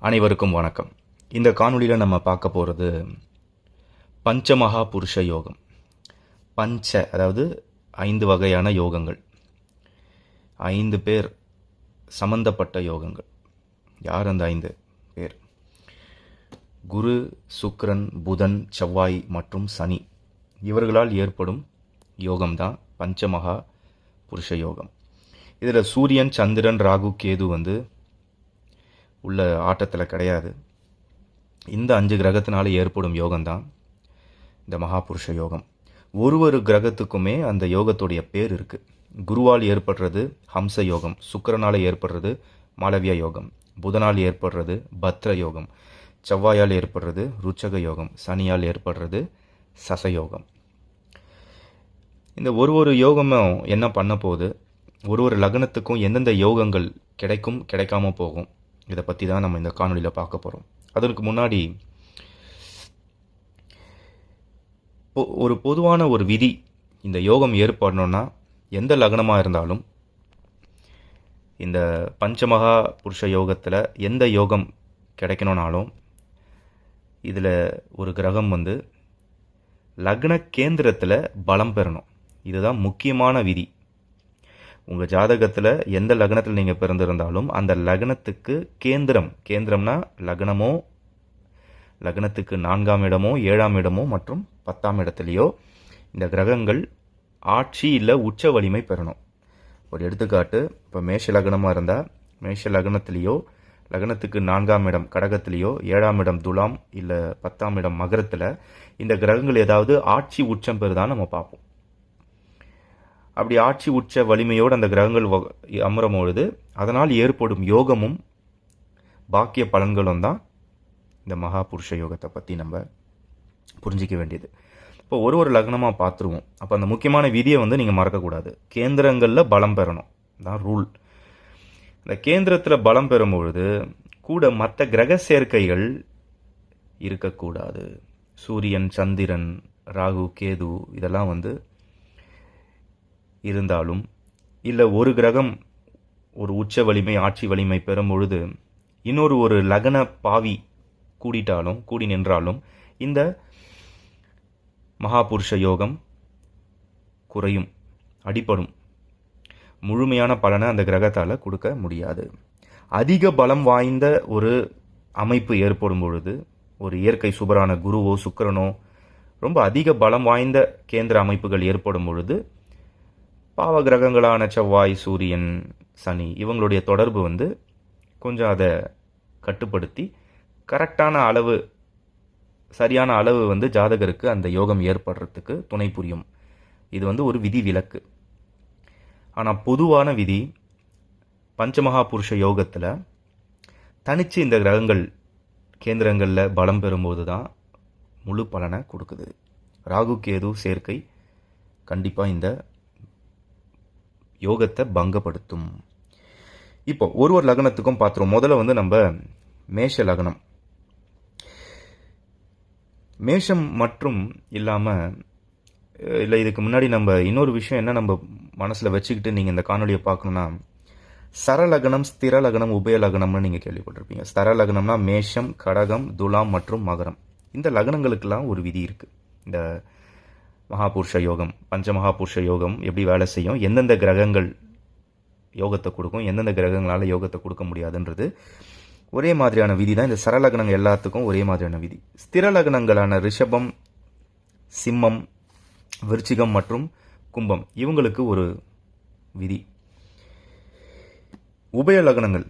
அனைவருக்கும் வணக்கம். இந்த காணொளியில் நம்ம பார்க்க போகிறது பஞ்சமகா புருஷ யோகம். பஞ்ச அதாவது ஐந்து வகையான யோகங்கள். ஐந்து பேர் சம்பந்தப்பட்ட யோகங்கள். யார் அந்த ஐந்து பேர்? குரு சுக்ரன் புதன் செவ்வாய் மற்றும் சனி. இவர்களால் ஏற்படும் யோகம்தான் பஞ்சமகா புருஷ யோகம். இதில் சூரியன் சந்திரன் ராகு கேது வந்து உள்ள ஆட்டத்தில் கிடையாது. இந்த அஞ்சு கிரகத்தினால ஏற்படும் யோகம்தான் இந்த மகாபுருஷ யோகம். ஒரு ஒரு கிரகத்துக்குமே அந்த யோகத்துடைய பேர் இருக்குது குருவால் ஏற்படுறது ஹம்ச யோகம் சுக்கரனால் ஏற்படுறது மாளவிய யோகம் புதனால் ஏற்படுறது பத்ர யோகம் செவ்வாயால் ஏற்படுறது ருச்சக யோகம் சனியால் ஏற்படுறது சசயோகம். இந்த ஒரு ஒரு யோகமும் என்ன பண்ண போகுது? ஒரு ஒரு லக்னத்துக்கும் எந்தெந்த யோகங்கள் கிடைக்கும் கிடைக்காம போகும்? இதை பற்றி தான் நம்ம இந்த காணொளியில் பார்க்க போகிறோம் அதற்கு முன்னாடி பொ- ஒரு பொதுவான ஒரு விதி இந்த யோகம் ஏற்படணும்னா எந்த லக்னமாக இருந்தாலும் இந்த பஞ்சமகா புருஷ யோகத்தில் எந்த யோகம் கிடைக்கணும்னாலும் இதில் ஒரு கிரகம் வந்து லக்ன கேந்திரத்தில் பலம் பெறணும். இதுதான் முக்கியமான விதி. உங்கள் ஜாதகத்தில் எந்த லக்னத்தில் நீங்கள் பிறந்திருந்தாலும் அந்த லக்னத்துக்கு கேந்திரம் கேந்திரம்னா லக்னமோ லக்னத்துக்கு நான்காம் இடமோ ஏழாம் இடமோ மற்றும் பத்தாம் இடத்துலையோ இந்த கிரகங்கள் ஆட்சி இல்லை உச்ச வலிமை பெறணும். ஒரு எடுத்துக்காட்டு இப்போ மேஷ லக்னமாக இருந்தால் மேஷ லக்னத்திலேயோ லக்னத்துக்கு நான்காம் இடம் கடகத்திலேயோ ஏழாம் இடம் துலாம் இல்லை பத்தாம் இடம் மகரத்தில் இந்த கிரகங்கள் ஏதாவது ஆட்சி உச்சம் பெறுதான் நம்ம பார்ப்போம். அப்படி ஆட்சி உச்ச வலிமையோடு அந்த கிரகங்கள் வ- அமரும் பொழுது அதனால் ஏற்படும் யோகமும் பாக்கிய பலன்களும் தான் இந்த மகா புருஷ யோகத்தை பற்றி நம்ம புரிஞ்சிக்க வேண்டியது. இப்போ ஒரு ஒரு லக்னமாக பார்த்துருவோம். அப்போ அந்த முக்கியமான விதியை வந்து நீங்கள் மறக்கக்கூடாது. கேந்திரங்களில் பலம் பெறணும். தான் ரூல் இந்த கேந்திரத்தில் பலம் பெறும்பொழுது கூட மற்ற கிரக சேர்க்கைகள் இருக்கக்கூடாது. சூரியன் சந்திரன் ராகு கேது இதெல்லாம் வந்து இருந்தாலும் இல்லை ஒரு கிரகம் ஒரு உச்ச வலிமை ஆட்சி வலிமை பெறும் பொழுது இன்னொரு ஒரு லக்ன பாவி கூடிட்டாலும் கூடி நின்றாலும் இந்த மகாபுருஷ யோகம் குறையும் அடிபடும். முழுமையான பலனை அந்த கிரகத்தால் கொடுக்க முடியாது. அதிக பலம் வாய்ந்த ஒரு அமைப்பு ஏற்படும் பொழுது ஒரு இயற்கை சுபரான குருவோ சுக்கரனோ ரொம்ப அதிக பலம் வாய்ந்த கேந்திர அமைப்புகள் ஏற்படும் பொழுது பாவ கிரகங்களான செவ்வாய் சூரியன் சனி இவங்களுடைய தொடர்பு வந்து கொஞ்சம் அதை கட்டுப்படுத்தி கரெக்டான அளவு சரியான அளவு வந்து ஜாதகருக்கு அந்த யோகம் ஏற்படுறதுக்கு துணை புரியும். இது வந்து ஒரு விதி விலக்கு. ஆனால் பொதுவான விதி பஞ்சமகா புருஷ யோகத்தில் தனிச்சு இந்த கிரகங்கள் கேந்திரங்களில் பலம் பெறும்போது தான் முழு பலனை கொடுக்குது. ராகு கேது சேர்க்கை கண்டிப்பாக இந்த யோகத்தை பங்கப்படுத்தும். இப்போ ஒரு ஒரு லக்னத்துக்கும் பார்த்துருவோம் முதல்ல வந்து நம்ம மேஷ லக்னம். மேஷம் மற்றும் இல்லாமல் இல்லை இதுக்கு முன்னாடி நம்ம இன்னொரு விஷயம் என்ன நம்ம மனசில் வச்சுக்கிட்டு நீங்கள் இந்த காணொலியை பார்க்கணுன்னா சரலக்னம் ஸ்திர லக்னம் உபய லக்னம்னு நீங்கள் கேள்விப்பட்டிருப்பீங்க. ஸ்தர மேஷம் கடகம் துலாம் மற்றும் மகரம். இந்த லக்னங்களுக்கெல்லாம் ஒரு விதி இருக்குது இந்த மகாபுருஷ யோகம் பஞ்சமகாபுருஷ யோகம் எப்படி வேலை செய்யும் எந்தெந்த கிரகங்கள் யோகத்தை கொடுக்கும் எந்தெந்த கிரகங்களால் யோகத்தை கொடுக்க முடியாதுன்றது ஒரே மாதிரியான விதி தான். இந்த சரலக்னங்கள் எல்லாத்துக்கும் ஒரே மாதிரியான விதி. ஸ்திர லக்னங்களான ரிஷபம் சிம்மம் விருச்சிகம் மற்றும் கும்பம் இவங்களுக்கு ஒரு விதி. உபய லக்னங்கள்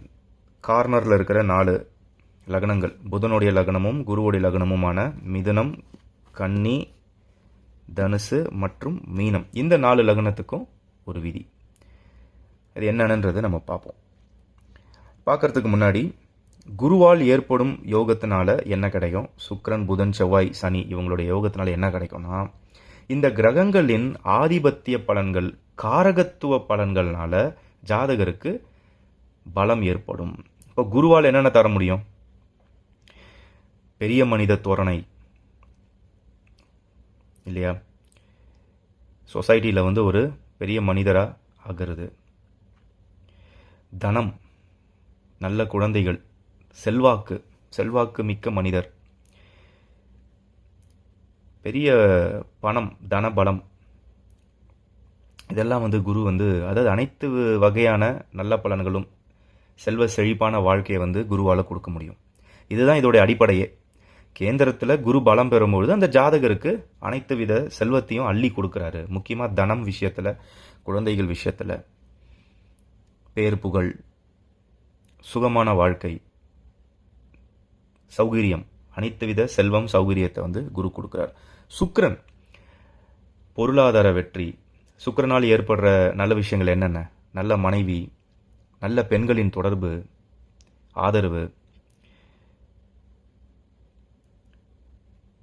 கார்னரில் இருக்கிற நாலு லக்னங்கள் புதனுடைய லக்னமும் குருவுடைய லக்னமுமான மிதுனம் கன்னி தனுசு மற்றும் மீனம். இந்த நாலு லக்னத்துக்கும் ஒரு விதி. அது என்னன்றது நம்ம பார்ப்போம். பார்க்கறதுக்கு முன்னாடி குருவால் ஏற்படும் யோகத்தினால என்ன கிடைக்கும்? சுக்ரன் புதன் செவ்வாய் சனி இவங்களுடைய யோகத்தினால என்ன கிடைக்கும்னா இந்த கிரகங்களின் ஆதிபத்திய பலன்கள் காரகத்துவ பலன்கள்னால ஜாதகருக்கு பலம் ஏற்படும். இப்போ குருவால் என்னென்ன தர முடியும்? பெரிய மனித தோரணை இல்லையா? சொசைட்டியில் வந்து ஒரு பெரிய மனிதராக ஆகிறது. தனம் நல்ல குழந்தைகள் செல்வாக்கு செல்வாக்கு மிக்க மனிதர். பெரிய பணம் தன பலம். இதெல்லாம் வந்து குரு வந்து அதாவது அனைத்து வகையான நல்ல பலன்களும் செல்வ செழிப்பான வாழ்க்கையை வந்து குருவால் கொடுக்க முடியும். இதுதான் இதோடைய அடிப்படையே. கேந்திரத்தில் குரு பலம் பெறும்பொழுது அந்த ஜாதகருக்கு அனைத்து வித செல்வத்தையும் அள்ளி கொடுக்குறாரு. முக்கியமாக தனம் விஷயத்தில் குழந்தைகள் விஷயத்தில். பேர் புகழ் சுகமான வாழ்க்கை சௌகரியம். அனைத்து வித செல்வம் சௌகரியத்தை வந்து குரு கொடுக்குறார். சுக்கரன் பொருளாதார வெற்றி. சுக்கரனால் ஏற்படுற நல்ல விஷயங்கள் என்னென்ன? நல்ல மனைவி நல்ல பெண்களின் தொடர்பு ஆதரவு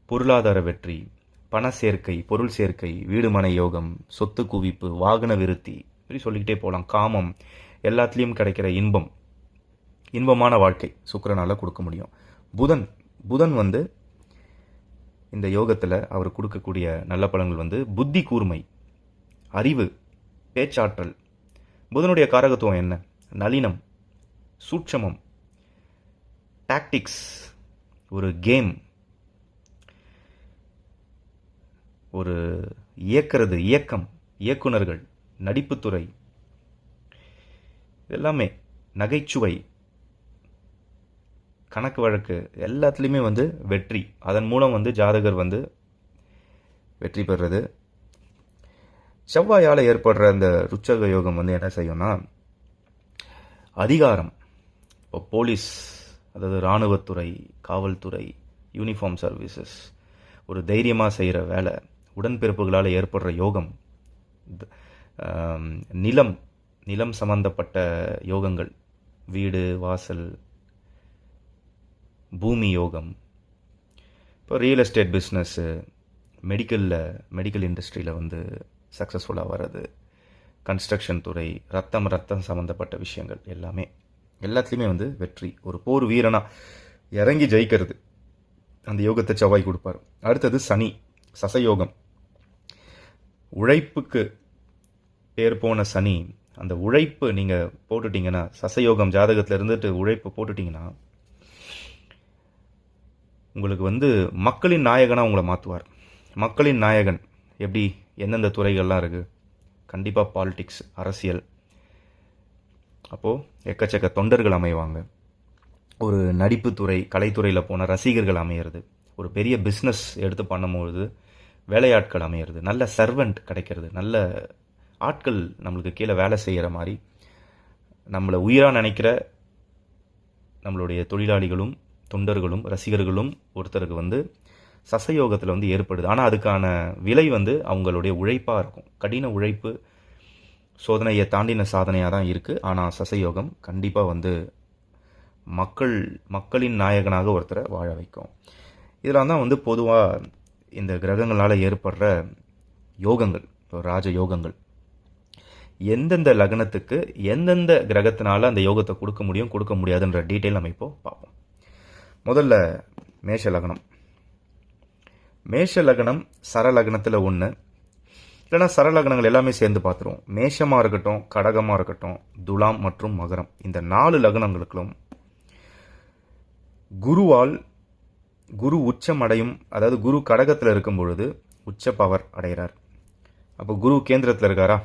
பொருளாதார வெற்றி பண சேர்க்கை பொருள் சேர்க்கை வீடு மனை யோகம் சொத்து குவிப்பு வாகன விருத்தி இப்படி சொல்லிக்கிட்டே போகலாம் காமம் எல்லாத்துலேயும் கிடைக்கிற இன்பம் இன்பமான வாழ்க்கை சுக்கிரனால் கொடுக்க முடியும். புதன் புதன் வந்து இந்த யோகத்தில் அவர் கொடுக்கக்கூடிய நல்ல பலன்கள் வந்து புத்தி கூர்மை அறிவு பேச்சாற்றல். புதனுடைய காரகத்துவம் என்ன? நளினம் சூட்சமம் டாக்டிக்ஸ் ஒரு கேம் ஒரு இயக்கிறது இயக்கம் இயக்குனர்கள் நடிப்புத்துறை. எல்லாமே நகைச்சுவை கணக்கு வழக்கு எல்லாத்துலேயுமே வந்து வெற்றி. அதன் மூலம் வந்து ஜாதகர் வந்து வெற்றி பெறுறது. செவ்வாயால் ஏற்படுற அந்த ருச்சக யோகம் வந்து என்ன செய்யும்னா அதிகாரம். இப்போ போலீஸ் அதாவது இராணுவத்துறை காவல்துறை யூனிஃபார்ம் சர்வீசஸ் ஒரு தைரியமாக செய்கிற வேலை உடன்பிறப்புகளால் ஏற்படுற யோகம் த- நிலம் நிலம் சம்பந்தப்பட்ட யோகங்கள் வீடு வாசல் பூமி யோகம் இப்போ ரியல் எஸ்டேட் பிஸ்னஸ்ஸு மெடிக்கலில் மெடிக்கல் இண்டஸ்ட்ரியில் வந்து சக்ஸஸ்ஃபுல்லாக வர்றது கன்ஸ்ட்ரக்ஷன் துறை ரத்தம் ரத்தம் சம்மந்தப்பட்ட விஷயங்கள் எல்லாமே எல்லாத்துலேயுமே வந்து வெற்றி. ஒரு போர் வீரனாக இறங்கி ஜெயிக்கிறது. அந்த யோகத்தை செவ்வாய் கொடுப்பார். அடுத்தது சனி சசயோகம். உழைப்புக்கு பேர் போன சனி அந்த உழைப்பு நீங்கள் போட்டுட்டீங்கன்னா சசயோகம் ஜாதகத்தில் இருந்துட்டு உழைப்பு போட்டுட்டீங்கன்னா உங்களுக்கு வந்து மக்களின் நாயகனாக உங்களை மாற்றுவார் மக்களின் நாயகன் எப்படி? எந்தெந்த துறைகள்லாம் இருக்குது கண்டிப்பாக பாலிடிக்ஸ் அரசியல். அப்போது எக்கச்சக்க தொண்டர்கள் அமைவாங்க. ஒரு நடிப்புத்துறை கலைத்துறையில் போன ரசிகர்கள் அமையிறது. ஒரு பெரிய பிஸ்னஸ் எடுத்து பண்ணும்பொழுது வேலையாட்கள் அமையிறது நல்ல சர்வெண்ட் கிடைக்கிறது நல்ல ஆட்கள் நம்மளுக்கு கீழே வேலை செய்கிற மாதிரி நம்மளை உயிராக நினைக்கிற நம்மளுடைய தொழிலாளிகளும் தொண்டர்களும் ரசிகர்களும் ஒருத்தருக்கு வந்து சசயோகத்தில் வந்து ஏற்படுது. ஆனால் அதுக்கான விலை வந்து அவங்களுடைய உழைப்பாக இருக்கும். கடின உழைப்பு சோதனையை தாண்டின சாதனையாக தான் இருக்குது ஆனால் சசயோகம் கண்டிப்பாக வந்து மக்கள் மக்களின் நாயகனாக ஒருத்தரை வாழ வைக்கும். இதெல்லாம் தான் வந்து பொதுவாக இந்த கிரகங்களால் ஏற்படுற யோகங்கள் இப்போ ராஜ யோகங்கள் எந்தெந்த லக்னத்துக்கு எந்தெந்த கிரகத்தினால அந்த யோகத்தை கொடுக்க முடியும் கொடுக்க முடியாதுன்ற டீட்டெயில் நம்ம இப்போ பார்ப்போம். முதல்ல மேஷ லக்னம். மேஷ லக்னம் சரலக்னத்தில் ஒன்று இல்லைன்னா சரலக்னங்கள் எல்லாமே சேர்ந்து பார்த்துருவோம். மேஷமாக இருக்கட்டும் கடகமாக இருக்கட்டும் துலாம் மற்றும் மகரம். இந்த நாலு லக்னங்களுக்கும் குருவால் குரு உச்சம் அடையும் அதாவது குரு கடகத்தில் இருக்கும் பொழுது உச்ச பவர் அடைகிறார். அப்போ குரு கேந்திரத்தில் இருக்காரா?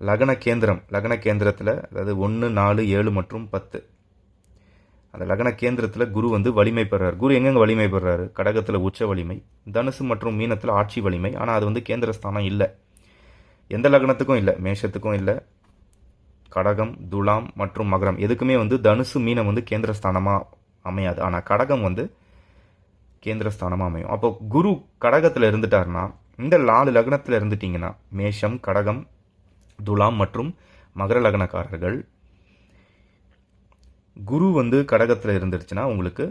லக்ன கேந்திரம் லக்ன கேந்திரத்தில் அதாவது ஒன்று நாலு ஏழு மற்றும் பத்து. அந்த லக்ன கேந்திரத்தில் குரு வந்து வலிமை பெறார். குரு எங்கெங்க வலிமை பெறாரு? கடகத்தில் உச்ச வலிமை தனுசு மற்றும் மீனத்தில் ஆட்சி வலிமை. ஆனால் அது வந்து கேந்திரஸ்தானம் இல்லை. எந்த லக்னத்துக்கும் இல்லை மேஷத்துக்கும் இல்லை. கடகம் துலாம் மற்றும் மகரம் எதுக்குமே வந்து தனுசு மீனம் வந்து கேந்திரஸ்தானமாக அமையாது. ஆனால் கடகம் வந்து கேந்திரஸ்தானமாக அமையும். அப்போ குரு கடகத்தில் இருந்துட்டாருன்னா இந்த நாலு லக்னத்தில் இருந்துட்டீங்கன்னா மேஷம் கடகம் துலாம் மற்றும் மகர லக்னக்காரர்கள் குரு வந்து கடகத்தில் இருந்துருச்சுன்னா உங்களுக்கு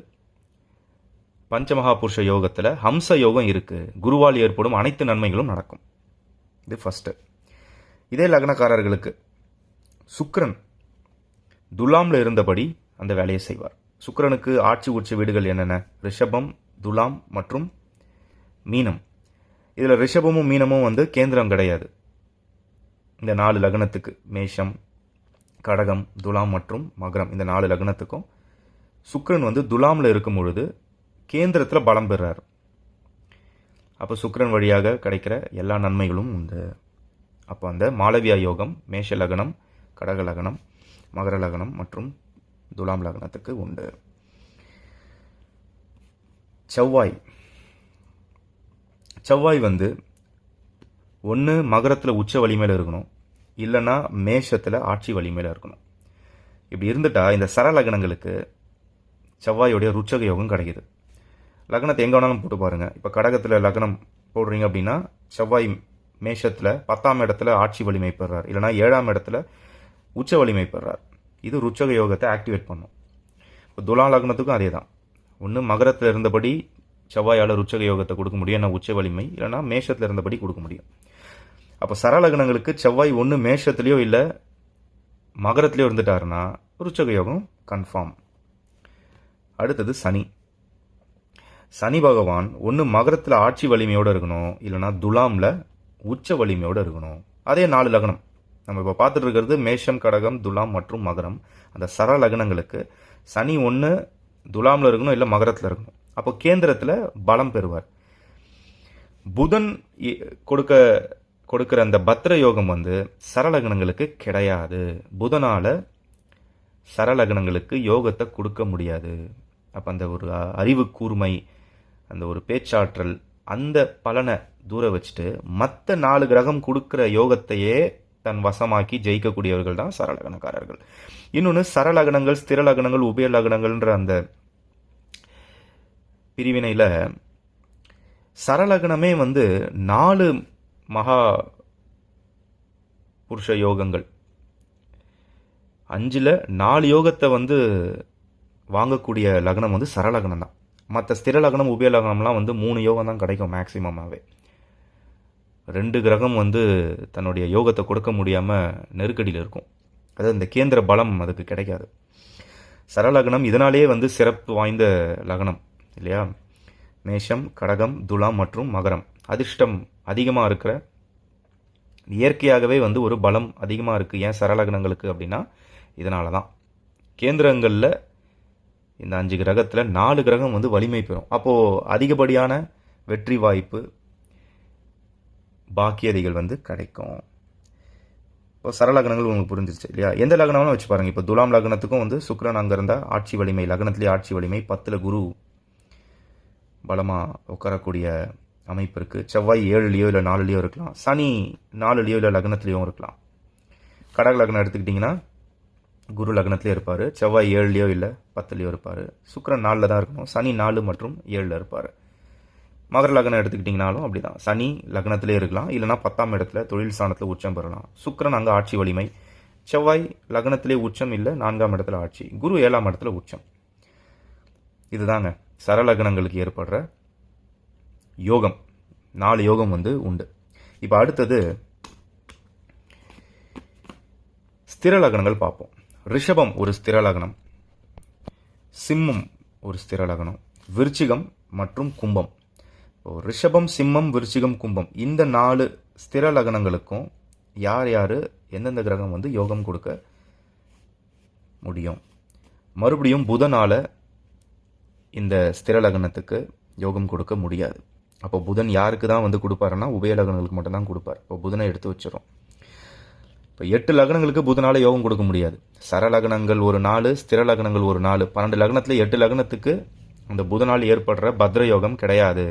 பஞ்சமகாபுருஷ யோகத்தில் ஹம்ச யோகம் இருக்குது குருவால் ஏற்படும் அனைத்து நன்மைகளும் நடக்கும். இது ஃபஸ்ட்டு இதே லக்னக்காரர்களுக்கு சுக்ரன் துலாமில் இருந்தபடி அந்த வேலையை செய்வார். சுக்ரனுக்கு ஆட்சி உச்ச வீடுகள் என்னென்ன? ரிஷபம் துலாம் மற்றும் மீனம். இதில் ரிஷபமும் மீனமும் வந்து கேந்திரம் கிடையாது. இந்த நாலு லக்னத்துக்கு மேஷம் கடகம் துலாம் மற்றும் மகரம் இந்த நாலு லக்னத்துக்கும் சுக்ரன் வந்து துலாமில் இருக்கும் பொழுது கேந்திரத்தில் பலம் பெறார். அப்போ சுக்ரன் வழியாக கிடைக்கிற எல்லா நன்மைகளும் உண்டு. அப்போ அந்த மாளவியா யோகம் மேஷ லக்னம் கடக லக்னம் மகர லக்னம் மற்றும் துலாம் லக்னத்துக்கு உண்டு. செவ்வாய். செவ்வாய் வந்து ஒன்று மகரத்தில் உச்ச வலிமையில் இருக்கணும். இல்லைன்னா மேஷத்தில் ஆட்சி வலிமையில் இருக்கணும். இப்படி இருந்துட்டா இந்த சர லக்னங்களுக்கு செவ்வாயோடைய ருச்சக யோகம் கிடைக்குது. லக்னத்தை எங்கே வேணாலும் போட்டு பாருங்கள் இப்போ கடகத்தில் லக்னம் போடுறீங்க அப்படின்னா செவ்வாய் மேஷத்தில் பத்தாம் இடத்துல ஆட்சி வலிமை பெறார் இல்லைனா ஏழாம் இடத்துல உச்ச வலிமை பெறார் இது ருச்சக யோகத்தை ஆக்டிவேட் பண்ணும். இப்போ துலா லக்னத்துக்கும் அதே தான் ஒன்று மகரத்தில் இருந்தபடி செவ்வாயால் ருச்சக யோகத்தை கொடுக்க முடியும். ஏன்னா உச்ச வலிமை. இல்லைனா மேஷத்தில் இருந்தபடி கொடுக்க முடியும். அப்போ சரலக்னங்களுக்கு செவ்வாய் ஒன்று மேஷத்துலேயோ இல்லை மகரத்துலேயோ இருந்துட்டாருன்னா ருச்சக யோகம் கன்ஃபார்ம் அடுத்தது சனி. சனி பகவான் ஒன்று மகரத்தில் ஆட்சி வலிமையோடு இருக்கணும். இல்லைனா துலாமில் உச்ச வலிமையோடு இருக்கணும். அதே நாலு லக்னம். நம்ம இப்போ பார்த்துட்டு இருக்கிறது மேஷம் கடகம் துலாம் மற்றும் மகரம். அந்த சர லக்னங்களுக்கு சனி ஒன்று துலாமில் இருக்கணும் இல்லை மகரத்தில் இருக்கணும். அப்போ கேந்திரத்தில் பலம் பெறுவார். புதன் இ- கொடுக்க கொடுக்குற அந்த பத்ர யோகம் வந்து சரலக்னங்களுக்கு கிடையாது. புதனால் சரலக்னங்களுக்கு யோகத்தை கொடுக்க முடியாது. அப்போ அந்த ஒரு அறிவு கூர்மை அந்த ஒரு பேச்சாற்றல் அந்த பலனை தூர வச்சுட்டு மற்ற நாலு கிரகம் கொடுக்குற யோகத்தையே தன் வசமாக்கி ஜெயிக்கக்கூடியவர்கள் தான் சரலகணக்காரர்கள் இன்னொன்று சரலகணங்கள் ஸ்திரலகணங்கள் உபயலகணங்கள்ன்ற அந்த பிரிவினையில் சரலகணமே வந்து நாலு மகா புருஷ யோகங்கள். அஞ்சில் நாலு யோகத்தை வந்து வாங்கக்கூடிய லக்னம் வந்து சரலக்னம் தான். மற்ற ஸ்திர லக்னம் உபய லக்னம்லாம் வந்து மூணு யோகம் தான் கிடைக்கும் மேக்சிமமாகவே ரெண்டு கிரகம் வந்து தன்னுடைய யோகத்தை கொடுக்க முடியாமல் நெருக்கடியில் இருக்கும். அதாவது இந்த கேந்திர பலம் அதுக்கு கிடைக்காது. சரலக்னம் இதனாலேயே வந்து சிறப்பு வாய்ந்த லக்னம் இல்லையா? மேஷம் கடகம் துலாம் மற்றும் மகரம். அதிர்ஷ்டம் அதிகமாக இருக்கிற இயற்கையாகவே வந்து ஒரு பலம் அதிகமாக இருக்குது ஏன் சரலக்னங்களுக்கு அப்படின்னா இதனால தான் கேந்திரங்களில் இந்த அஞ்சு கிரகத்தில் நாலு கிரகம் வந்து வலிமை பெறும். அப்போது அதிகப்படியான வெற்றி வாய்ப்பு பாக்கியதைகள் வந்து கிடைக்கும். இப்போ சரலக்னங்கள் உங்களுக்கு புரிஞ்சிருச்சு இல்லையா? எந்த லக்னம்னு வச்சு பாருங்கள் இப்போ துலாம் லக்னத்துக்கும் வந்து சுக்ரன் அங்கே இருந்தால் ஆட்சி வலிமை லக்னத்திலே ஆட்சி வலிமை பத்தில் குரு பலமாக உட்காரக்கூடிய அமைப்பு இருக்குது செவ்வாய் ஏழுலேயோ இல்லை நாலுலேயோ இருக்கலாம். சனி நாலுலேயோ இல்லை லக்னத்துலேயோ இருக்கலாம். கடக லக்னம் எடுத்துக்கிட்டிங்கன்னா குரு லக்னத்துலேயே இருப்பார். செவ்வாய் ஏழுலேயோ இல்லை பத்துலேயோ இருப்பார். சுக்ரன் நாலில் தான் இருக்கணும். சனி நாலு மற்றும் ஏழில் இருப்பார். மகர லக்னம் எடுத்துக்கிட்டிங்கனாலும் அப்படிதான். சனி லக்னத்திலே இருக்கலாம். இல்லைனா பத்தாம் இடத்துல தொழில் ஸ்தானத்தில் உச்சம் பெறலாம். சுக்கரன் அங்கே ஆட்சி வலிமை. செவ்வாய் லக்னத்திலே உச்சம் இல்லை நான்காம் இடத்துல ஆட்சி. குரு ஏழாம் இடத்துல உச்சம். இதுதாங்க. சரலக்னங்களுக்கு ஏற்படுற யோகம். நாலு யோகம் வந்து உண்டு. இப்போ அடுத்தது ஸ்திர லக்னங்கள் பார்ப்போம். ரிஷபம் ஒரு ஸ்திர லக்னம். சிம்மம் ஒரு ஸ்திர லக்னம். விருச்சிகம் மற்றும் கும்பம். ரிஷபம் சிம்மம் விருச்சிகம் கும்பம். இந்த நாலு ஸ்திர லக்னங்களுக்கும் யார் யார் எந்தெந்த கிரகம் வந்து யோகம் கொடுக்க முடியும்? மறுபடியும் புதனால் இந்த ஸ்திர லக்னத்துக்கு யோகம் கொடுக்க முடியாது. அப்போ புதன் யாருக்கு தான் வந்து கொடுப்பாருன்னா உபய லக்னங்களுக்கு மட்டும்தான் கொடுப்பார். இப்போ புதனை எடுத்து வச்சிடும் இப்போ எட்டு லக்னங்களுக்கு புதனால் யோகம் கொடுக்க முடியாது. சர லக்னங்கள் ஒரு நாலு ஸ்திர லக்னங்கள் ஒரு நாலு. பன்னெண்டு லக்னத்தில் எட்டு லக்னத்துக்கு அந்த புதனால் ஏற்படுற பத்ர யோகம் கிடையாது.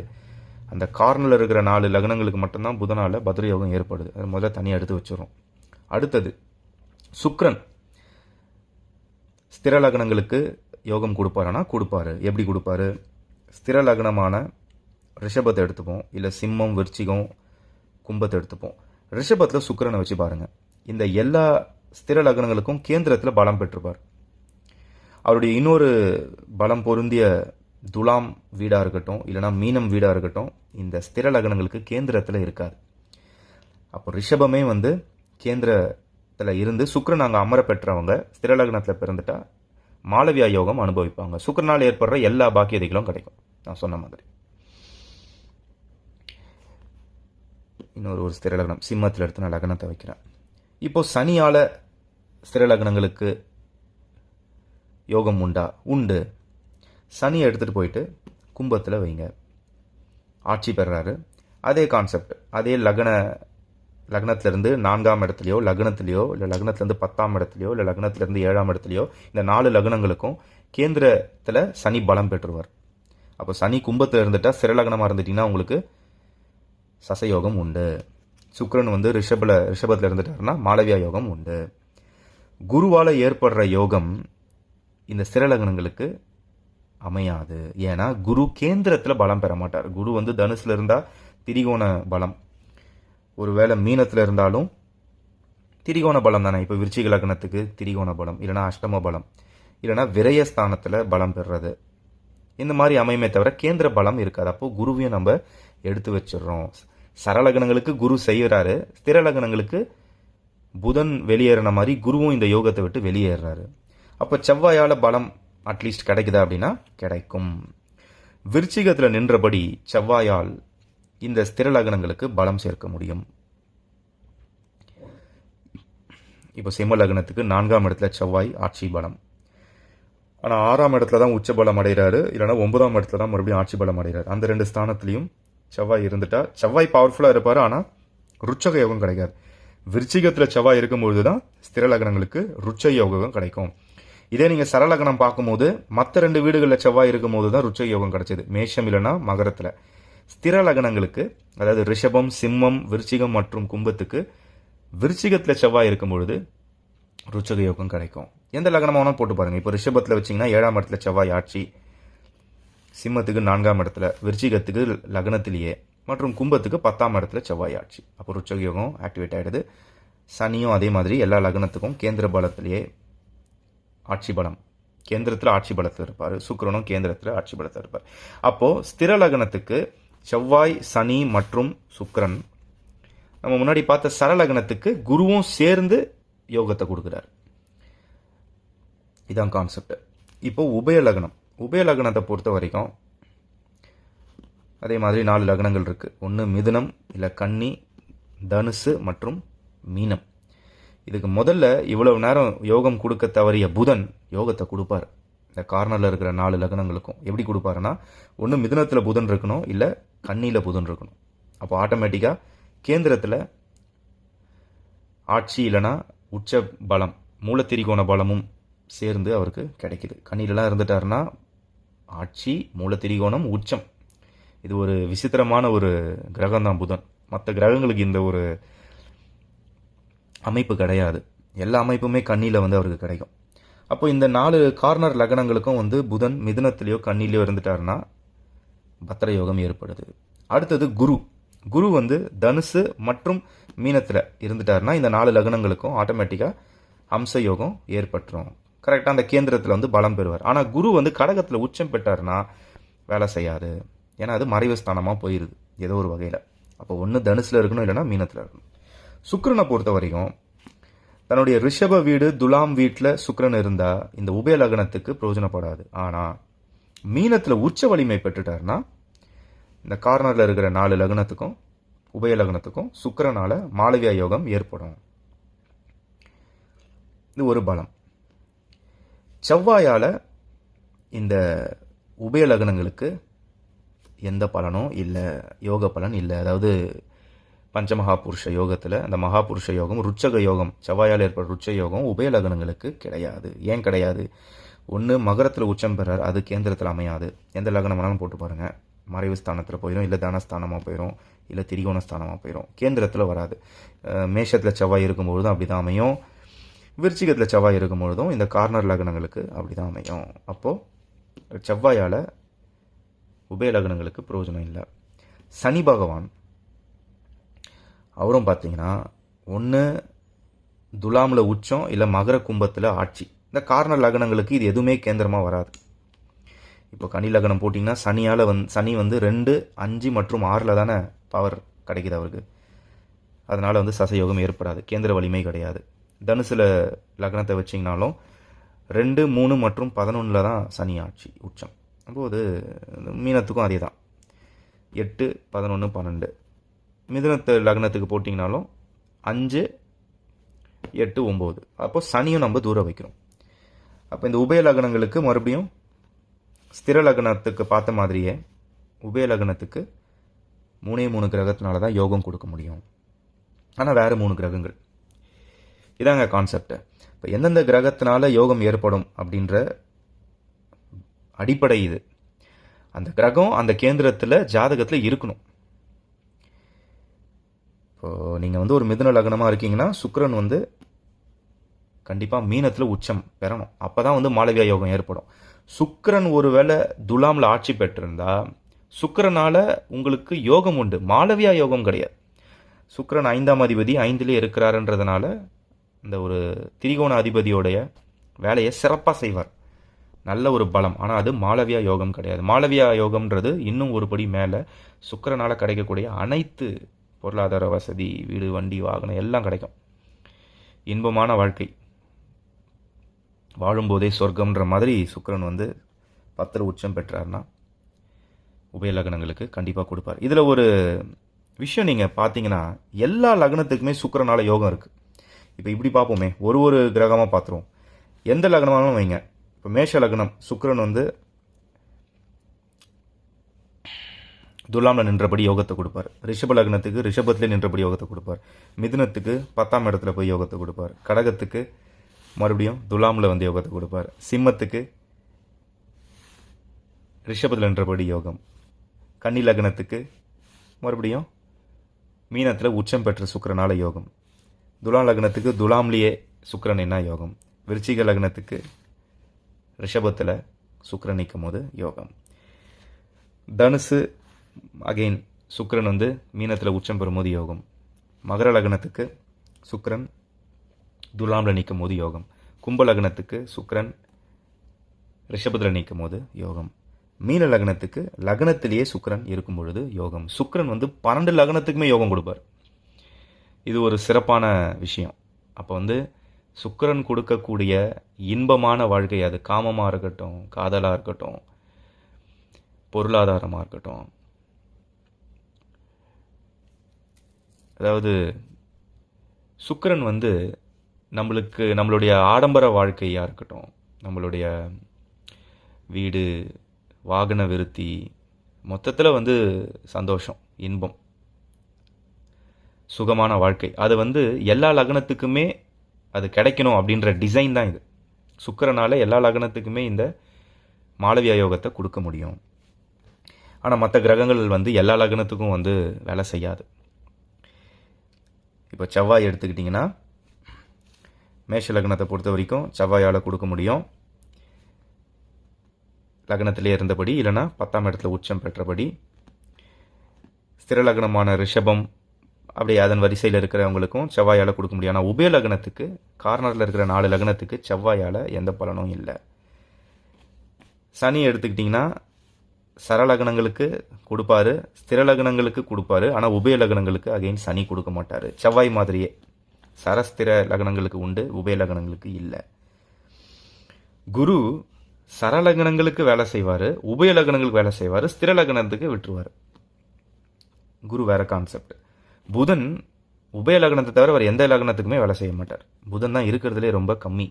அந்த கார்னில் இருக்கிற நாலு லக்னங்களுக்கு மட்டும்தான் புதனால பத்ரயோகம் ஏற்படுது. அது முதல்ல தனியாக எடுத்து வச்சிடும் அடுத்தது சுக்ரன் ஸ்திர லக்னங்களுக்கு யோகம் கொடுப்பாருன்னா கொடுப்பாரு. எப்படி கொடுப்பாரு? ஸ்திர லக்னமான ரிஷபத்தை எடுத்துப்போம். இல்லை சிம்மம் விருச்சிகம் கும்பத்தை எடுத்துப்போம். ரிஷபத்தில் சுக்கரனை வச்சு பாருங்கள் இந்த எல்லா ஸ்திர லக்னங்களுக்கும் கேந்திரத்தில் பலம் பெற்றிருப்பார். அவருடைய இன்னொரு பலம் பொருந்திய துலாம் வீடாக இருக்கட்டும் இல்லைனா மீனம் வீடாக இருக்கட்டும் இந்த ஸ்திர லக்னங்களுக்கு கேந்திரத்தில் இருக்காது அப்போ ரிஷபமே வந்து கேந்திரத்தில் இருந்து சுக்கரன் அங்கே அமர பெற்றவங்க ஸ்திர லக்னத்தில் பிறந்துட்டா மாலவியா யோகம் அனுபவிப்பாங்க. சுக்கரனால் ஏற்படுற எல்லா பாக்கியதைகளும் கிடைக்கும். நான் சொன்ன மாதிரி. இன்னொரு ஒரு ஸ்திர லக்னம் சிம்மத்தில் எடுத்து நான் லக்னத்தை வைக்கிறேன். இப்போ சனியால் ஸ்திர லக்னங்களுக்கு யோகம் உண்டா? உண்டு. சனியை எடுத்துகிட்டு போயிட்டு கும்பத்தில் வைங்க. ஆட்சி பெறுறாரு அதே கான்செப்ட் அதே லக்ன லக்னத்திலேருந்து நான்காம் இடத்துலையோ லக்னத்திலையோ இல்லை லக்னத்துலேருந்து பத்தாம் இடத்துலையோ இல்லை லக்னத்துலேருந்து ஏழாம் இடத்துலையோ இந்த நாலு லக்னங்களுக்கும் கேந்திரத்தில் சனி பலம் பெற்றுவார் அப்போ சனி கும்பத்தில் இருந்துட்டால் சிறலக்னமாக இருந்துட்டிங்கன்னா உங்களுக்கு சசயோகம் உண்டு. சுக்கரன் வந்து ரிஷபில் ரிஷபத்தில் இருந்துட்டாருன்னா மாளவியா யோகம் உண்டு. குருவால் ஏற்படுற யோகம் இந்த சிறலக்னங்களுக்கு அமையாது. ஏன்னா குரு கேந்திரத்தில் பலம் பெற மாட்டார். குரு வந்து தனுசில் இருந்தால் திரிகோண பலம். ஒருவேளை மீனத்தில் இருந்தாலும் திரிகோண பலம் தானே. இப்போ விருச்சிக லக்னத்துக்கு திரிகோண பலம் இல்லைனா அஷ்டம பலம் இல்லைனா விரயஸ்தானத்தில் பலம் பெறுறது. இந்த மாதிரி அமையுமே தவிர கேந்திர பலம் இருக்காது. அப்போது குருவையும் நம்ம எடுத்து வச்சிடுறோம். சரலகணங்களுக்கு குரு செய்கிறாரு ஸ்திரலகணங்களுக்கு புதன் வெளியேறின மாதிரி குருவும் இந்த யோகத்தை விட்டு வெளியேறாரு. அப்போ செவ்வாயால் பலம் அட்லீஸ்ட் கிடைக்குதா அப்படின்னா கிடைக்கும். விருச்சிகத்தில் நின்றபடி செவ்வாயால் இந்த ஸ்திர லக்னங்களுக்கு பலம் சேர்க்க முடியும். இப்போ சிம்ம லக்னத்துக்கு நான்காம் இடத்துல செவ்வாய் ஆட்சி பலம். ஆனால் ஆறாம் இடத்துல தான் உச்ச பலம் அடைகிறாரு. இல்லைனா ஒன்பதாம் இடத்துல தான் மறுபடியும் ஆட்சி பலம் அடைகிறாரு. அந்த ரெண்டு ஸ்தானத்துலையும் செவ்வாய் இருந்துட்டா செவ்வாய் பவர்ஃபுல்லாக இருப்பார் ஆனால் ருச்சக யோகம் கிடைக்காது. விருச்சிகத்தில் செவ்வாய் இருக்கும்பொழுது தான் ஸ்திர லக்னங்களுக்கு ருச்ச யோகம் கிடைக்கும். இதே நீங்கள் சரலகணம் பார்க்கும்போது மற்ற ரெண்டு வீடுகளில் செவ்வாய் இருக்கும்போது தான் ருச்ச யோகம் கிடச்சிது. மேஷம் இல்லைன்னா மகரத்தில். ஸ்திர லக்னங்களுக்கு அதாவது ரிஷபம் சிம்மம் விருச்சிகம் மற்றும் கும்பத்துக்கு விருச்சிகத்தில் செவ்வாய் இருக்கும் பொழுது ருச்சக யோகம் கிடைக்கும். எந்த லக்னமாக வேணாலும் போட்டு பாருங்கள் இப்போ ரிஷபத்தில் வச்சிங்கன்னா ஏழாம் இடத்துல செவ்வாய் ஆட்சி சிம்மத்துக்கு நான்காம் இடத்துல விருச்சிகத்துக்கு லக்னத்திலேயே மற்றும் கும்பத்துக்கு பத்தாம் இடத்துல செவ்வாய் ஆட்சி. அப்போ ருச்சக யோகம் ஆக்டிவேட் ஆகிடுது சனியும் அதே மாதிரி எல்லா லக்னத்துக்கும் கேந்திர பலத்திலேயே ஆட்சி பலம் கேந்திரத்தில் ஆட்சி பலத்தில் இருப்பார். சுக்கிரனும் கேந்திரத்தில் ஆட்சி பலத்தில் இருப்பார். அப்போது ஸ்திர லக்னத்துக்கு செவ்வாய் சனி மற்றும் சுக்கரன் நம்ம முன்னாடி பார்த்த சரலக்னத்துக்கு குருவும் சேர்ந்து யோகத்தை கொடுக்குறாரு. இதான் கான்செப்ட் இப்போ உபய லக்னம். உபய லக்னத்தை பொறுத்த வரைக்கும் அதே மாதிரி நாலு லக்னங்கள் இருக்குது ஒன்று மிதுனம் இல்லை கன்னி தனுசு மற்றும் மீனம். இதுக்கு முதல்ல இவ்வளவு நேரம் யோகம் கொடுக்க தவறிய புதன் யோகத்தை கொடுப்பார். இந்த கார்னரில் இருக்கிற நாலு லக்னங்களுக்கும் எப்படி கொடுப்பாருன்னா ஒன்று மிதுனத்தில் புதன் இருக்கணும் இல்லை கண்ணியில் புதன் இருக்கணும். அப்போ ஆட்டோமேட்டிக்காக கேந்திரத்தில் ஆட்சி இல்லைனா உச்ச பலம் மூலத்திரிகோண பலமும் சேர்ந்து அவருக்கு கிடைக்குது. கண்ணிலலாம் இருந்துட்டாருன்னா ஆட்சி மூலத்திரிகோணம் உச்சம். இது ஒரு விசித்திரமான ஒரு கிரகம் தான் புதன். மற்ற கிரகங்களுக்கு இந்த ஒரு அமைப்பு கிடையாது. எல்லா அமைப்புமே கண்ணியில் வந்து அவருக்கு கிடைக்கும். அப்போ இந்த நாலு கார்னர் லக்னங்களுக்கும் வந்து புதன் மிதுனத்திலேயோ கண்ணிலையோ இருந்துட்டாருன்னா பத்திர யோகம் ஏற்படுது. அடுத்தது குரு. குரு வந்து தனுசு மற்றும் மீனத்தில் இருந்துட்டாருன்னா இந்த நாலு லக்னங்களுக்கும் ஆட்டோமேட்டிக்காக அம்ச யோகம் ஏற்பட்டுரும். கரெக்டாக அந்த கேந்திரத்தில் வந்து பலம் பெறுவார். ஆனால் குரு வந்து கடகத்தில் உச்சம் பெற்றாருன்னா வேலை செய்யாது. ஏன்னா அது மறைவு ஸ்தானமாக போயிடுது ஏதோ ஒரு வகையில். அப்போ ஒன்று தனுசில் இருக்கணும் இல்லைன்னா மீனத்தில் இருக்கணும். சுக்கரனை பொறுத்த வரைக்கும் தன்னுடைய ரிஷப வீடு துலாம் வீட்டில் சுக்கரன் இருந்தால் இந்த உபய லக்னத்துக்கு பிரயோஜனப்படாது. ஆனால் மீனத்தில் உச்ச வலிமை பெற்றுட்டாருன்னா இந்த கார்னரில் இருக்கிற நாலு லக்னத்துக்கும் உபய லக்னத்துக்கும் சுக்கரனால் மாளவியா யோகம் ஏற்படும். இது ஒரு பலம். செவ்வாயால் இந்த உபய லக்னங்களுக்கு எந்த பலனும் இல்லை யோக பலன் இல்லை. அதாவது பஞ்சமகாபுருஷ யோகத்தில் அந்த மகாபுருஷ யோகம் ருச்சக யோகம் செவ்வாயால் ஏற்படுற ருச்ச யோகம் உபய லக்னங்களுக்கு கிடையாது. ஏன் கிடையாது? ஒன்று மகரத்தில் உச்சம் பெறார் அது கேந்திரத்தில் அமையாது. எந்த லக்னம் வேணாலும் போட்டு பாருங்கள் மறைவு ஸ்தானத்தில் போயிடும் இல்லை தனஸ்தானமாக போயிடும் இல்லை திரிகோண ஸ்தானமாக போயிடும் கேந்திரத்தில் வராது. மேஷத்தில் செவ்வாய் இருக்கும்பொழுதும் அப்படி தான் அமையும். விருச்சிகத்தில் செவ்வாய் இருக்கும்பொழுதும் இந்த கார்னர் லக்னங்களுக்கு அப்படி தான் அமையும். அப்போது செவ்வாயால் உபய லக்னங்களுக்கு பிரயோஜனம் இல்லை. சனி பகவான் அவரும் பார்த்தீங்கன்னா ஒன்று துலாமில் உச்சம் இல்லை மகர கும்பத்தில் ஆட்சி. இந்த கார்னர் லக்னங்களுக்கு இது எதுவுமே கேந்திரமாக வராது. இப்போ கனி லக்னம் போட்டிங்கன்னா சனியால் வந் சனி வந்து ரெண்டு அஞ்சு மற்றும் ஆறில் தானே பவர் கிடைக்குது அவருக்கு. அதனால் வந்து சசயோகம் ஏற்படாது. கேந்திர வலிமை கிடையாது. தனுசில் லக்னத்தை வச்சிங்கனாலும் ரெண்டு மூணு மற்றும் பதினொன்றில் தான் சனி ஆட்சி உச்சம். அப்போது மீனத்துக்கும் அதே தான் எட்டு பதினொன்று பன்னெண்டு. மிதுனத்து லக்னத்துக்கு போட்டிங்கனாலும் அஞ்சு எட்டு ஒம்பது அப்போ சனியும் நம்ம தூரம் வைக்கிறோம். அப்போ இந்த உபய லக்னங்களுக்கு மறுபடியும் ஸ்திர லக்னத்துக்கு பார்த்த மாதிரியே உபய லக்னத்துக்கு மூணே மூணு கிரகத்தினால தான் யோகம் கொடுக்க முடியும். ஆனால் வேறு மூணு கிரகங்கள். இதாங்க கான்செப்ட் இப்போ எந்தெந்த கிரகத்தினால யோகம் ஏற்படும் அப்படின்ற அடிப்படை இது. அந்த கிரகம் அந்த கேந்திரத்தில் ஜாதகத்தில் இருக்கணும். இப்போது நீங்கள் வந்து ஒரு மிதுன லக்னமாக இருக்கீங்கன்னா சுக்கரன் வந்து கண்டிப்பாக மீனத்தில் உச்சம் பெறணும். அப்போ தான் வந்து மாளவியா யோகம் ஏற்படும். சுக்கரன் ஒருவேளை துலாமில் ஆட்சி பெற்றிருந்தா சுக்கரனால் உங்களுக்கு யோகம் உண்டு. மாளவியா யோகம் கிடையாது. சுக்கரன் ஐந்தாம் அதிபதி ஐந்திலே இருக்கிறாருன்றதுனால இந்த ஒரு திரிகோண அதிபதியோடைய வேலையை சிறப்பாக செய்வார். நல்ல ஒரு பலம். ஆனால் அது மாளவியா யோகம் கிடையாது. மாளவியா யோகம்ன்றது இன்னும் ஒரு படி மேலே சுக்கரனால் கிடைக்கக்கூடிய அனைத்து பொருளாதார வசதி வீடு வண்டி வாகனம் எல்லாம் கிடைக்கும். இன்பமான வாழ்க்கை. வாழும்போதே சொர்க்கம்ன்ற மாதிரி சுக்கிரன் வந்து பத்திர உச்சம் பெற்றார்னா உபய லக்னங்களுக்கு கண்டிப்பாக கொடுப்பார். இதில் ஒரு விஷயம் நீங்கள் பார்த்தீங்கன்னா எல்லா லக்னத்துக்குமே சுக்கரனால் யோகம் இருக்குது இப்போ இப்படி பார்ப்போமே ஒரு ஒரு கிரகமாக பார்த்துருவோம் எந்த லக்னமாலும் வைங்க. இப்போ மேஷ லக்னம் சுக்கரன் வந்து துலாமில் நின்றபடி யோகத்தை கொடுப்பார். ரிஷப லக்னத்துக்கு ரிஷபத்திலே நின்றபடி யோகத்தை கொடுப்பார். மிதுனத்துக்கு பத்தாம் இடத்துல போய் யோகத்தை கொடுப்பார். கடகத்துக்கு மறுபடியும் துலாமில் வந்து யோகத்தை கொடுப்பார். சிம்மத்துக்கு ரிஷபத்தில் நின்றபடி யோகம். கன்னி லக்னத்துக்கு மறுபடியும் மீனத்தில் உச்சம் பெற்ற சுக்கிரனால யோகம். துலாம் லக்னத்துக்கு துலாம்லேயே சுக்கரன் என்ன யோகம்? விருச்சிக லக்னத்துக்கு ரிஷபத்தில் சுக்கரன் நிற்கும் போது யோகம். தனுசு அகெயின் சுக்கரன் வந்து மீனத்தில் உச்சம் பெறும்போது யோகம். மகர லக்னத்துக்கு சுக்கரன் துலாமில் நிற்கும் போது யோகம். கும்ப லக்னத்துக்கு சுக்கரன் ரிஷபத்தில் நிற்கும் போது யோகம். மீன லக்னத்துக்கு லக்னத்திலேயே சுக்கரன் இருக்கும் பொழுது யோகம். சுக்கரன் வந்து பன்னெண்டு லக்னத்துக்குமே யோகம் கொடுப்பார். இது ஒரு சிறப்பான விஷயம். அப்போ வந்து சுக்கரன் கொடுக்கக்கூடிய இன்பமான வாழ்க்கை அது காமமாக இருக்கட்டும் காதலாக இருக்கட்டும் பொருளாதாரமாக இருக்கட்டும் அதாவது சுக்கிரன் வந்து நம்மளுக்கு நம்மளுடைய ஆடம்பர வாழ்க்கையாக இருக்கட்டும் நம்மளுடைய வீடு வாகன விருத்தி மொத்தத்தில் வந்து சந்தோஷம் இன்பம் சுகமான வாழ்க்கை. அது வந்து எல்லா லக்னத்துக்குமே அது கிடைக்கணும் அப்படின்ற டிசைன் தான் இது. சுக்கரனால் எல்லா லக்னத்துக்குமே இந்த மாளவியா யோகத்தை கொடுக்க முடியும். ஆனால் மற்ற கிரகங்கள் வந்து எல்லா லக்னத்துக்கும் வந்து வேலை செய்யாது. இப்போ செவ்வாய் எடுத்துக்கிட்டிங்கன்னா மேஷ லக்னத்தை பொறுத்த வரைக்கும் செவ்வாயால் கொடுக்க முடியும். லக்னத்திலே இருந்தபடி இல்லைன்னா பத்தாம் இடத்துல உச்சம் பெற்றபடி. ஸ்திர லக்னமான ரிஷபம் அப்படி அதன் வரிசையில் இருக்கிறவங்களுக்கும் செவ்வாயால் கொடுக்க முடியும். ஆனால் உபய லக்னத்துக்கு கார்னரில் இருக்கிற நாலு லக்னத்துக்கு செவ்வாயால் எந்த பலனும் இல்லை. சனி எடுத்துக்கிட்டிங்கன்னா சரலக்னங்களுக்கு கொடுப்பாரு ஸ்திர லக்னங்களுக்கு கொடுப்பாரு ஆனால் உபய லக்னங்களுக்கு அகைன் சனி கொடுக்க மாட்டார். செவ்வாய் மாதிரியே சரஸ்திர லக்னங்களுக்கு உண்டு உபய லக்னங்களுக்கு இல்லை. குரு சரலக்னங்களுக்கு வேலை செய்வார் உபய லக்னங்களுக்கு வேலை செய்வார் ஸ்திர லக்னத்துக்கு விட்டுருவார். குரு வேற கான்செப்ட் புதன் உபய லக்னத்தை தவிர அவர் எந்த லக்னத்துக்குமே வேலை செய்ய மாட்டார். புதன் தான் இருக்கிறதுலே ரொம்ப கம்மி.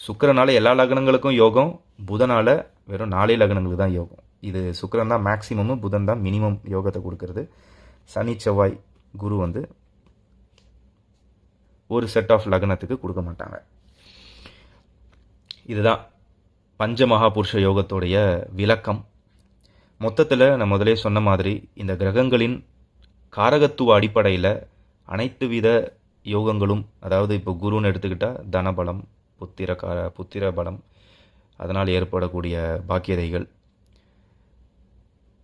சுக்கிரனால எல்லா லக்னங்களுக்கும் யோகம் புதனால் வெறும் நாலே லக்னங்களுக்கு தான் யோகம். இது சுக்கரன் தான் மேக்சிமம் புதன் தான் மினிமம் யோகத்தை கொடுக்கறது. சனி செவ்வாய் குரு வந்து ஒரு செட் ஆஃப் லக்னத்துக்கு கொடுக்க மாட்டாங்க. இதுதான் பஞ்ச மகாபுருஷ யோகத்துடைய விளக்கம். மொத்தத்தில் நான் முதலே சொன்ன மாதிரி இந்த கிரகங்களின் காரகத்துவ அடிப்படையில் அனைத்து வித யோகங்களும் அதாவது இப்போ குருன்னு எடுத்துக்கிட்டால் தனபலம் புத்திர கா புத்திர பலம் அதனால் ஏற்படக்கூடிய பாக்கியதைகள்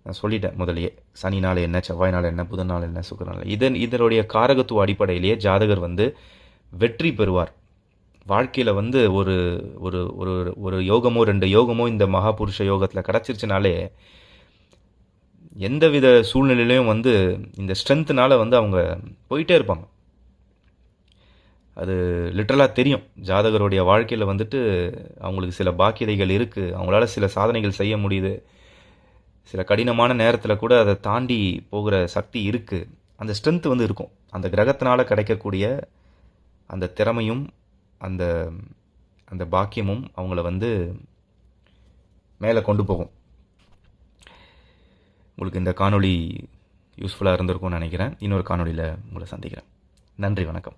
நான் சொல்லிட்டேன் முதலியே சனி நாள் என்ன செவ்வாய் நாள் என்ன புதன் நாள் என்ன சுக்கர நாள் இதன் இதனுடைய காரகத்துவ அடிப்படையிலேயே ஜாதகர் வந்து வெற்றி பெறுவார். வாழ்க்கையில் வந்து ஒரு ஒரு ஒரு ஒரு யோகமோ ரெண்டு யோகமோ இந்த மகாபுருஷ யோகத்தில் கிடச்சிருச்சுனாலே எந்தவித சூழ்நிலையிலையும் வந்து இந்த ஸ்ட்ரென்த்துனால வந்து அவங்க போயிட்டே இருப்பாங்க. அது லிட்டரலாக தெரியும். ஜாதகருடைய வாழ்க்கையில் வந்துட்டு அவங்களுக்கு சில பாக்கியதைகள் இருக்குது அவங்களால சில சாதனைகள் செய்ய முடியுது. சில கடினமான நேரத்தில் கூட அதை தாண்டி போகிற சக்தி இருக்குது அந்த ஸ்ட்ரென்த் வந்து இருக்கும். அந்த கிரகத்தினால் கிடைக்கக்கூடிய அந்த திறமையும் அந்த அந்த பாக்கியமும் அவங்கள வந்து மேலே கொண்டு போகும். உங்களுக்கு இந்த காணொளி யூஸ்ஃபுல்லாக இருந்திருக்கும்னு நினைக்கிறேன். இன்னொரு காணொலியில் உங்களை சந்திக்கிறேன். நன்றி வணக்கம்.